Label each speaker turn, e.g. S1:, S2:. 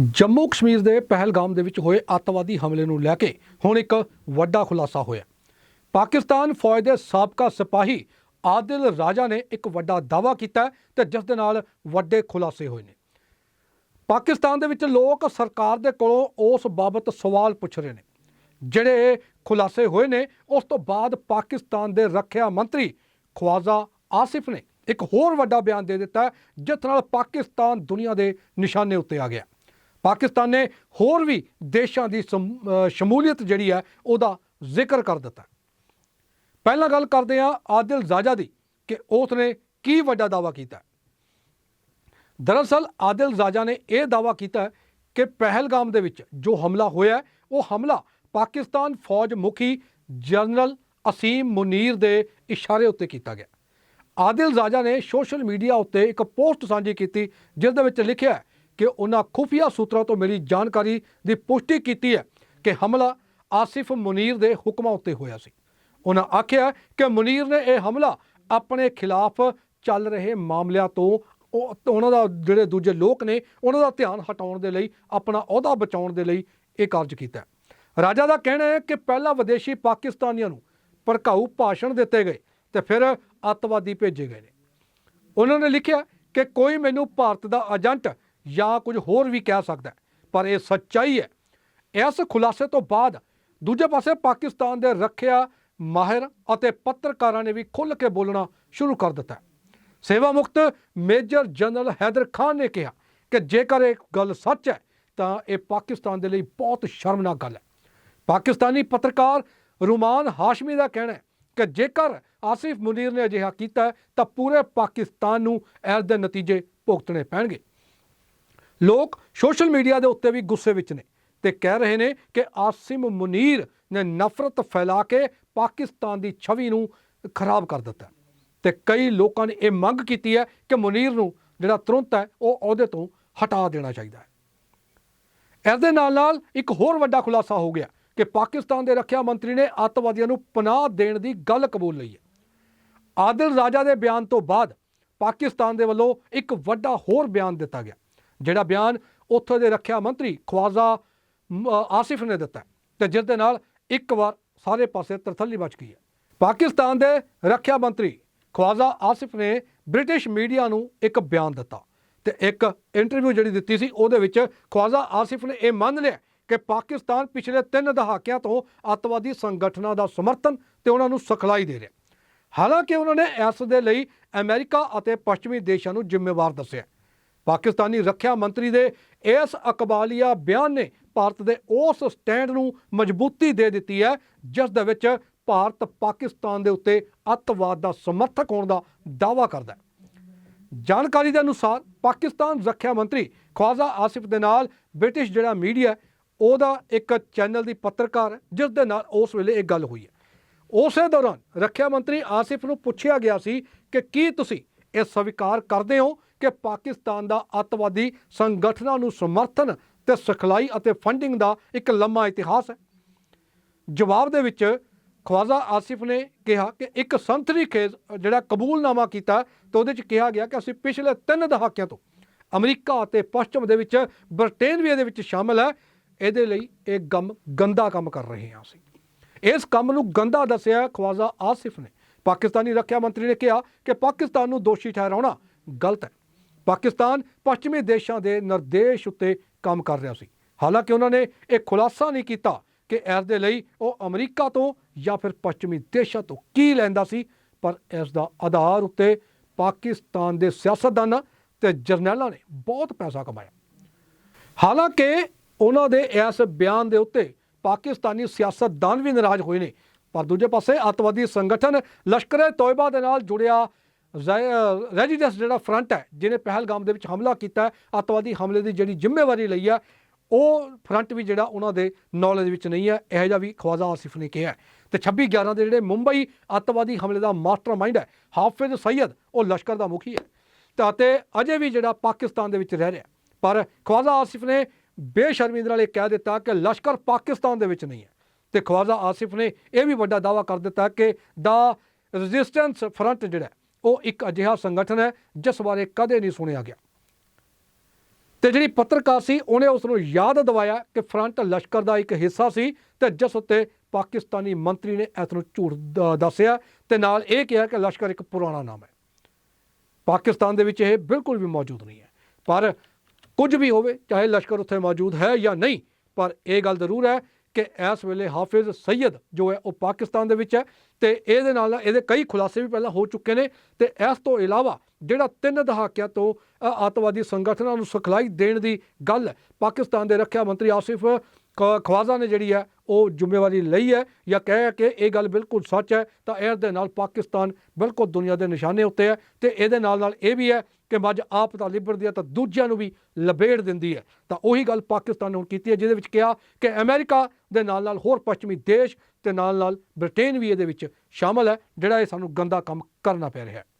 S1: ਜੰਮੂ ਕਸ਼ਮੀਰ ਦੇ ਪਹਿਲਗਾਮ ਦੇ ਵਿੱਚ ਹੋਏ ਅੱਤਵਾਦੀ ਹਮਲੇ ਨੂੰ ਲੈ ਕੇ ਹੁਣ ਇੱਕ ਵੱਡਾ ਖੁਲਾਸਾ ਹੋਇਆ। ਪਾਕਿਸਤਾਨ ਫੌਜ ਦੇ ਸਾਬਕਾ ਸਿਪਾਹੀ ਆਦਿਲ ਰਾਜਾ ਨੇ ਇੱਕ ਵੱਡਾ ਦਾਅਵਾ ਕੀਤਾ ਹੈ ਤੇ ਜਿਸ ਦੇ ਨਾਲ ਵੱਡੇ ਖੁਲਾਸੇ ਹੋਏ ਨੇ। ਪਾਕਿਸਤਾਨ ਦੇ ਵਿੱਚ ਲੋਕ ਸਰਕਾਰ ਦੇ ਕੋਲੋਂ ਉਸ ਬਾਬਤ ਸਵਾਲ ਪੁੱਛ ਰਹੇ ਨੇ। ਜਿਹੜੇ ਇਹ ਖੁਲਾਸੇ ਹੋਏ ਨੇ, ਉਸ ਤੋਂ ਬਾਅਦ ਪਾਕਿਸਤਾਨ ਦੇ ਰੱਖਿਆ ਮੰਤਰੀ ਖਵਾਜ਼ਾ ਆਸਿਫ ਨੇ ਇੱਕ ਹੋਰ ਵੱਡਾ ਬਿਆਨ ਦੇ ਦਿੱਤਾ, ਜਿਸ ਨਾਲ ਪਾਕਿਸਤਾਨ ਦੁਨੀਆ ਦੇ ਨਿਸ਼ਾਨੇ ਉੱਤੇ ਆ ਗਿਆ। ਪਾਕਿਸਤਾਨ ਨੇ ਹੋਰ ਵੀ ਦੇਸ਼ਾਂ ਦੀ ਸ਼ਮ- ਸ਼ਮੂਲੀਅਤ ਜਿਹੜੀ ਹੈ, ਉਹਦਾ ਜ਼ਿਕਰ ਕਰ ਦਿੱਤਾ ਪਹਿਲਾਂ ਗੱਲ ਕਰਦੇ ਹਾਂ ਆਦਿਲ ਜ਼ਾਜਾ ਦੀ ਕਿ ਉਸ ਨੇ ਕੀ ਵੱਡਾ ਦਾਅਵਾ ਕੀਤਾ ਦਰਅਸਲ ਆਦਿਲ ਜ਼ਾਜਾ ਨੇ ਇਹ ਦਾਅਵਾ ਕੀਤਾ ਕਿ ਪਹਿਲਗਾਮ ਦੇ ਵਿੱਚ ਜੋ ਹਮਲਾ ਹੋਇਆ ਉਹ ਹਮਲਾ ਪਾਕਿਸਤਾਨ ਫੌਜ ਮੁਖੀ ਜਨਰਲ ਅਸੀਮ ਮੁਨੀਰ ਦੇ ਇਸ਼ਾਰੇ ਉੱਤੇ ਕੀਤਾ ਗਿਆ ਆਦਿਲ ਜ਼ਾਜਾ ਨੇ ਸੋਸ਼ਲ ਮੀਡੀਆ ਉੱਤੇ ਇੱਕ ਪੋਸਟ ਸਾਂਝੀ ਕੀਤੀ, ਜਿਸ ਦੇ ਵਿੱਚ ਲਿਖਿਆ ਕਿ ਉਹਨਾਂ ਖੁਫੀਆ ਸੂਤਰਾਂ ਤੋਂ ਮਿਲੀ ਜਾਣਕਾਰੀ ਦੀ ਪੁਸ਼ਟੀ ਕੀਤੀ ਹੈ ਕਿ ਹਮਲਾ ਆਸਿਫ ਮੁਨੀਰ ਦੇ ਹੁਕਮਾਂ ਉੱਤੇ ਹੋਇਆ ਸੀ। ਉਹਨਾਂ ਆਖਿਆ ਕਿ ਮੁਨੀਰ ਨੇ ਇਹ ਹਮਲਾ ਆਪਣੇ ਖਿਲਾਫ ਚੱਲ ਰਹੇ ਮਾਮਲਿਆਂ ਤੋਂ ਉਹਨਾਂ ਦਾ ਜਿਹੜੇ ਦੂਜੇ ਲੋਕ ਨੇ, ਉਹਨਾਂ ਦਾ ਧਿਆਨ ਹਟਾਉਣ ਦੇ ਲਈ, ਆਪਣਾ ਅਹੁਦਾ ਬਚਾਉਣ ਦੇ ਲਈ ਇਹ ਕਾਰਜ ਕੀਤਾ ਰਾਜਾ ਦਾ ਕਹਿਣਾ ਹੈ ਕਿ ਪਹਿਲਾਂ ਵਿਦੇਸ਼ੀ ਪਾਕਿਸਤਾਨੀਆਂ ਨੂੰ ਭੜਕਾਊ ਭਾਸ਼ਣ ਦਿੱਤੇ ਗਏ ਤੇ ਫਿਰ ਅੱਤਵਾਦੀ ਭੇਜੇ ਗਏ ਨੇ। ਉਹਨਾਂ ਨੇ ਲਿਖਿਆ ਕਿ ਕੋਈ ਮੈਨੂੰ ਭਾਰਤ ਦਾ ਏਜੰਟ ਜਾਂ ਕੁਝ ਹੋਰ ਵੀ ਕਹਿ ਸਕਦਾ ਪਰ ਇਹ ਸੱਚਾਈ ਹੈ। ਇਸ ਖੁਲਾਸੇ ਤੋਂ ਬਾਅਦ ਦੂਜੇ ਪਾਸੇ ਪਾਕਿਸਤਾਨ ਦੇ ਰੱਖਿਆ ਮਾਹਿਰ ਅਤੇ ਪੱਤਰਕਾਰਾਂ ਨੇ ਵੀ ਖੁੱਲ੍ਹ ਕੇ ਬੋਲਣਾ ਸ਼ੁਰੂ ਕਰ ਦਿੱਤਾ ਸੇਵਾ ਮੁਕਤ ਮੇਜਰ ਜਨਰਲ ਹੈਦਰ ਖਾਨ ਨੇ ਕਿਹਾ ਕਿ ਜੇਕਰ ਇਹ ਗੱਲ ਸੱਚ ਹੈ, ਤਾਂ ਇਹ ਪਾਕਿਸਤਾਨ ਦੇ ਲਈ ਬਹੁਤ ਸ਼ਰਮਨਾਕ ਗੱਲ ਹੈ। ਪਾਕਿਸਤਾਨੀ ਪੱਤਰਕਾਰ ਰੁਮਾਨ ਹਾਸ਼ਮੀ ਦਾ ਕਹਿਣਾ ਹੈ ਕਿ ਜੇਕਰ ਆਸਿਫ ਮੁਨੀਰ ਨੇ ਅਜਿਹਾ ਕੀਤਾ ਤਾਂ ਪੂਰੇ ਪਾਕਿਸਤਾਨ ਨੂੰ ਇਸ ਦੇ ਨਤੀਜੇ ਭੁਗਤਣੇ ਪੈਣਗੇ। ਲੋਕ ਸੋਸ਼ਲ ਮੀਡੀਆ ਦੇ ਉੱਤੇ ਵੀ ਗੁੱਸੇ ਵਿੱਚ ਨੇ ਤੇ ਕਹਿ ਰਹੇ ਨੇ ਕਿ ਆਸਿਮ ਮੁਨੀਰ ਨੇ ਨਫ਼ਰਤ ਫੈਲਾ ਕੇ ਪਾਕਿਸਤਾਨ ਦੀ ਛਵੀ ਨੂੰ ਖਰਾਬ ਕਰ ਦਿੱਤਾ। ਹੈ। ਤੇ ਕਈ ਲੋਕਾਂ ਨੇ ਇਹ ਮੰਗ ਕੀਤੀ ਹੈ ਕਿ ਮੁਨੀਰ ਨੂੰ ਜਿਹੜਾ ਤੁਰੰਤ ਹੈ, ਉਹ ਅਹੁਦੇ ਤੋਂ ਹਟਾ ਦੇਣਾ ਚਾਹੀਦਾ ਹੈ। ਇਸ ਦੇ ਨਾਲ ਨਾਲ ਇੱਕ ਹੋਰ ਵੱਡਾ ਖੁਲਾਸਾ ਹੋ ਗਿਆ ਕਿ ਪਾਕਿਸਤਾਨ ਦੇ ਰੱਖਿਆ ਮੰਤਰੀ ਨੇ ਅੱਤਵਾਦੀਆਂ ਨੂੰ ਪਨਾਹ ਦੇਣ ਦੀ ਗੱਲ ਕਬੂਲ ਲਈ ਹੈ। ਆਦਿਲ ਰਾਜਾ ਦੇ ਬਿਆਨ ਤੋਂ ਬਾਅਦ ਪਾਕਿਸਤਾਨ ਦੇ ਵੱਲੋਂ ਇੱਕ ਵੱਡਾ ਹੋਰ ਬਿਆਨ ਦਿੱਤਾ ਗਿਆ। ਜਿਹੜਾ ਬਿਆਨ ਉੱਥੋਂ ਦੇ ਰੱਖਿਆ ਮੰਤਰੀ ਖਵਾਜ਼ਾ ਆਸਿਫ ਨੇ ਦਿੱਤਾ ਹੈ ਤੇ ਜਿਸ ਦੇ ਨਾਲ ਇੱਕ ਵਾਰ ਸਾਰੇ ਪਾਸੇ ਤਰਥੱਲੀ ਮਚ ਗਈ ਹੈ। ਪਾਕਿਸਤਾਨ ਦੇ ਰੱਖਿਆ ਮੰਤਰੀ ਖਵਾਜ਼ਾ ਆਸਿਫ ਨੇ ਬ੍ਰਿਟਿਸ਼ ਮੀਡੀਆ ਨੂੰ ਇੱਕ ਬਿਆਨ ਦਿੱਤਾ ਤੇ ਇੱਕ ਇੰਟਰਵਿਊ ਜਿਹੜੀ ਦਿੱਤੀ ਸੀ, ਉਹਦੇ ਵਿੱਚ ਖਵਾਜ਼ਾ ਆਸਿਫ ਨੇ ਇਹ ਮੰਨ ਲਿਆ ਕਿ ਪਾਕਿਸਤਾਨ ਪਿਛਲੇ 3 ਦਹਾਕਿਆਂ ਤੋਂ ਅੱਤਵਾਦੀ ਸੰਗਠਨਾਂ ਦਾ ਸਮਰਥਨ ਤੇ ਉਹਨਾਂ ਨੂੰ ਸਿਖਲਾਈ ਦੇ ਰਿਹਾ ਹਾਲਾਂਕਿ ਉਹਨਾਂ ਨੇ ਇਸ ਦੇ ਲਈ ਅਮਰੀਕਾ ਅਤੇ ਪੱਛਮੀ ਦੇਸ਼ਾਂ ਨੂੰ ਜ਼ਿੰਮੇਵਾਰ ਦੱਸਿਆ ਪਾਕਿਸਤਾਨੀ ਰੱਖਿਆ ਮੰਤਰੀ ਦੇ ਇਸ ਅਕਬਾਲੀਆ ਬਿਆਨ ਨੇ ਭਾਰਤ ਦੇ ਉਸ ਸਟੈਂਡ ਨੂੰ ਮਜ਼ਬੂਤੀ ਦੇ ਦਿੱਤੀ ਹੈ ਜਿਸ ਦੇ ਵਿੱਚ ਭਾਰਤ ਪਾਕਿਸਤਾਨ ਦੇ ਉੱਤੇ ਅੱਤਵਾਦ ਦਾ ਸਮਰਥਕ ਹੋਣ ਦਾ ਦਾਅਵਾ ਕਰਦਾ ਹੈ। ਜਾਣਕਾਰੀ ਦੇ ਅਨੁਸਾਰ ਪਾਕਿਸਤਾਨ ਰੱਖਿਆ ਮੰਤਰੀ ਖਵਾਜ਼ਾ ਆਸਿਫ ਦੇ ਨਾਲ ਬ੍ਰਿਟਿਸ਼ ਜਿਹੜਾ ਮੀਡੀਆ ਉਹਦਾ ਇੱਕ ਚੈਨਲ ਦੀ ਪੱਤਰਕਾਰ ਹੈ, ਜਿਸ ਦੇ ਨਾਲ ਉਸ ਵੇਲੇ ਇਹ ਗੱਲ ਹੋਈ ਹੈ। ਉਸੇ ਦੌਰਾਨ ਰੱਖਿਆ ਮੰਤਰੀ ਆਸਿਫ ਨੂੰ ਪੁੱਛਿਆ ਗਿਆ ਸੀ ਕਿ ਕੀ ਤੁਸੀਂ ਇਹ ਸਵੀਕਾਰ ਕਰਦੇ ਹੋ ਕਿ ਪਾਕਿਸਤਾਨ ਦਾ ਅੱਤਵਾਦੀ ਸੰਗਠਨਾਂ ਨੂੰ ਸਮਰਥਨ ਤੇ ਸਿਖਲਾਈ ਅਤੇ ਫੰਡਿੰਗ ਦਾ ਇੱਕ ਲੰਮਾ ਇਤਿਹਾਸ ਹੈ। ਜਵਾਬ ਦੇ ਵਿੱਚ ਖਵਾਜ਼ਾ ਆਸਿਫ ਨੇ ਕਿਹਾ ਕਿ ਇੱਕ ਸੰਤਰੀ ਖੇਜ਼, ਜਿਹੜਾ ਕਬੂਲਨਾਮਾ ਕੀਤਾ ਤੇ ਉਹਦੇ ਚ ਕਿਹਾ ਗਿਆ ਕਿ ਅਸੀਂ ਪਿਛਲੇ 3 ਦਹਾਕਿਆਂ ਤੋਂ ਅਮਰੀਕਾ ਅਤੇ ਪੱਛਮ ਦੇ ਵਿੱਚ ਬ੍ਰਿਟੇਨ ਵੀ ਇਹਦੇ ਵਿੱਚ ਸ਼ਾਮਲ ਹੈ। ਇਹਦੇ ਲਈ ਇਹ ਗਮ ਗੰਦਾ ਕੰਮ ਕਰ ਰਹੇ ਹਾਂ ਅਸੀਂ। ਇਸ ਕੰਮ ਨੂੰ ਗੰਦਾ ਦੱਸਿਆ ਖਵਾਜ਼ਾ ਆਸਿਫ ਨੇ। ਪਾਕਿਸਤਾਨੀ ਰੱਖਿਆ ਮੰਤਰੀ ਨੇ ਕਿਹਾ ਕਿ ਪਾਕਿਸਤਾਨ ਨੂੰ ਦੋਸ਼ੀ ਠਹਿਰਾਉਣਾ ਗਲਤ ਹੈ। ਪਾਕਿਸਤਾਨ ਪੱਛਮੀ ਦੇਸ਼ਾਂ ਦੇ ਨਿਰਦੇਸ਼ ਉੱਤੇ ਕੰਮ ਕਰ ਰਿਹਾ ਸੀ। ਹਾਲਾਂਕਿ ਉਹਨਾਂ ਨੇ ਇਹ ਖੁਲਾਸਾ ਨਹੀਂ ਕੀਤਾ ਕਿ ਇਸ ਦੇ ਲਈ ਉਹ ਅਮਰੀਕਾ ਤੋਂ ਜਾਂ ਫਿਰ ਪੱਛਮੀ ਦੇਸ਼ਾਂ ਤੋਂ ਕੀ ਲੈਂਦਾ ਸੀ, ਪਰ ਇਸ ਦਾ ਆਧਾਰ ਉੱਤੇ ਪਾਕਿਸਤਾਨ ਦੇ ਸਿਆਸਤਦਾਨਾਂ ਤੇ ਜਰਨੈਲਾਂ ਨੇ ਬਹੁਤ ਪੈਸਾ ਕਮਾਇਆ। ਹਾਲਾਂਕਿ ਉਹਨਾਂ ਦੇ ਇਸ ਬਿਆਨ ਦੇ ਉੱਤੇ ਪਾਕਿਸਤਾਨੀ ਸਿਆਸਤਦਾਨ ਵੀ ਨਾਰਾਜ਼ ਹੋਏ ਨੇ ਪਰ ਦੂਜੇ ਪਾਸੇ ਅੱਤਵਾਦੀ ਸੰਗਠਨ ਲਸ਼ਕਰ ਤੋਇਬਾ ਦੇ ਨਾਲ ਜੁੜਿਆ ਰੈਜੀਡੈਂਸ ਜਿਹੜਾ ਫਰੰਟ ਹੈ, ਜਿਹਨੇ ਪਹਿਲਗਾਮ ਦੇ ਵਿੱਚ ਹਮਲਾ ਕੀਤਾ ਅੱਤਵਾਦੀ ਹਮਲੇ ਦੀ ਜਿਹੜੀ ਜ਼ਿੰਮੇਵਾਰੀ ਲਈ ਹੈ, ਉਹ ਫਰੰਟ ਵੀ ਜਿਹੜਾ ਉਹਨਾਂ ਦੇ ਨੌਲੇਜ ਵਿੱਚ ਨਹੀਂ ਹੈ, ਇਹੋ ਜਿਹਾ ਵੀ ਖਵਾਜ਼ਾ ਆਸਿਫ ਨੇ ਕਿਹਾ ਹੈ। ਤੇ 26 11 ਦੇ ਜਿਹੜੇ ਮੁੰਬਈ ਅੱਤਵਾਦੀ ਹਮਲੇ ਦਾ ਮਾਸਟਰਮਾਈਂਡ ਹੈ, ਹਾਫਿਜ਼ ਸੈਯਦ ਉਹ ਲਸ਼ਕਰ ਦਾ ਮੁਖੀ ਹੈ। ਤੇ ਅਜੇ ਵੀ ਜਿਹੜਾ ਪਾਕਿਸਤਾਨ ਦੇ ਵਿੱਚ ਰਹਿ ਰਿਹਾ ਪਰ ਖਵਾਜ਼ਾ ਆਸਿਫ ਨੇ ਬੇਸ਼ਰਮੀ ਦੇ ਨਾਲ ਇਹ ਕਹਿ ਦਿੱਤਾ ਕਿ ਲਸ਼ਕਰ ਪਾਕਿਸਤਾਨ ਦੇ ਵਿੱਚ ਨਹੀਂ ਹੈ। ਤੇ ਖਵਾਜ਼ਾ ਆਸਿਫ ਨੇ ਇਹ ਵੀ ਵੱਡਾ ਦਾਅਵਾ ਕਰ ਦਿੱਤਾ ਕਿ ਦਾ ਰੈਜ਼ਿਸਟੈਂਸ ਫਰੰਟ ਜਿਹੜਾ ਉਹ ਇੱਕ ਅਜਿਹਾ ਸੰਗਠਨ ਹੈ, ਜਿਸ ਬਾਰੇ ਕਦੇ ਨਹੀਂ ਸੁਣਿਆ ਗਿਆ। ਤੇ ਜਿਹੜੀ ਪੱਤਰਕਾਰ ਸੀ, ਉਹਨੇ ਉਸ ਨੂੰ ਯਾਦ ਦਿਵਾਇਆ ਕਿ ਫਰੰਟ ਲਸ਼ਕਰ ਦਾ ਇੱਕ ਹਿੱਸਾ ਸੀ ਤੇ ਜਿਸ ਉੱਤੇ ਪਾਕਿਸਤਾਨੀ ਮੰਤਰੀ ਨੇ ਇਸ ਨੂੰ ਝੂਠ ਦੱਸਿਆ ਤੇ ਨਾਲ ਇਹ ਕਿਹਾ ਕਿ ਲਸ਼ਕਰ ਇੱਕ ਪੁਰਾਣਾ ਨਾਮ ਹੈ। ਪਾਕਿਸਤਾਨ ਦੇ ਵਿੱਚ ਇਹ ਬਿਲਕੁਲ ਵੀ ਮੌਜੂਦ ਨਹੀਂ ਹੈ। ਪਰ ਕੁਝ ਵੀ ਹੋਵੇ, ਚਾਹੇ ਲਸ਼ਕਰ ਉੱਥੇ ਮੌਜੂਦ ਹੈ ਜਾਂ ਨਹੀਂ, ਪਰ ਇਹ ਗੱਲ ਜ਼ਰੂਰ ਹੈ ਕਿ ਇਸ ਵੇਲੇ ਹਾਫਿਜ਼ ਸੈਯਦ ਜੋ ਹੈ ਉਹ ਪਾਕਿਸਤਾਨ ਦੇ ਵਿੱਚ ਹੈ ਤੇ ਇਹਦੇ ਨਾਲ ਨਾਲ ਇਹਦੇ ਕਈ ਖੁਲਾਸੇ ਵੀ ਪਹਿਲਾਂ ਹੋ ਚੁੱਕੇ ਨੇ ਤੇ ਇਸ ਤੋਂ ਇਲਾਵਾ ਜਿਹੜਾ ਤਿੰਨ ਦਹਾਕਿਆਂ ਤੋਂ ਅ, ਅੱਤਵਾਦੀ ਸੰਗਠਨਾਂ ਨੂੰ ਸਿਖਲਾਈ ਦੇਣ ਦੀ ਗੱਲ ਪਾਕਿਸਤਾਨ ਦੇ ਰੱਖਿਆ ਮੰਤਰੀ ਆਸਿਫ ਖ- ਖਵਾਜ਼ਾ ਨੇ ਜਿਹੜੀ ਹੈ ਉਹ ਜ਼ਿੰਮੇਵਾਰੀ ਲਈ ਹੈ ਜਾਂ ਕਹਿ ਕਿ ਇਹ ਗੱਲ ਬਿਲਕੁਲ ਸੱਚ ਹੈ ਤਾਂ ਇਸ ਦੇ ਨਾਲ ਪਾਕਿਸਤਾਨ ਬਿਲਕੁਲ ਦੁਨੀਆ ਦੇ ਨਿਸ਼ਾਨੇ ਉੱਤੇ ਹੈ ਤੇ ਇਹਦੇ ਨਾਲ ਨਾਲ ਇਹ ਵੀ ਹੈ ਕਿ ਮੱਝ ਆਪ ਤਾਂ ਲਿਬੜਦੀ ਹੈ ਤਾਂ ਦੂਜਿਆਂ ਨੂੰ ਵੀ ਲਬੇੜ ਦਿੰਦੀ ਹੈ। ਤਾਂ ਉਹੀ ਗੱਲ ਪਾਕਿਸਤਾਨ ਨੇ ਹੁਣ ਕੀਤੀ ਹੈ, ਜਿਹਦੇ ਵਿੱਚ ਕਿਹਾ ਕਿ ਅਮਰੀਕਾ ਦੇ ਨਾਲ ਨਾਲ ਹੋਰ ਪੱਛਮੀ ਦੇਸ਼ ਤੇ ਨਾਲ ਨਾਲ ਬ੍ਰਿਟੇਨ ਵੀ ਇਹਦੇ ਵਿੱਚ ਸ਼ਾਮਲ ਹੈ, ਜਿਹੜਾ ਇਹ ਸਾਨੂੰ ਗੰਦਾ ਕੰਮ ਕਰਨਾ ਪੈ ਰਿਹਾ ਹੈ।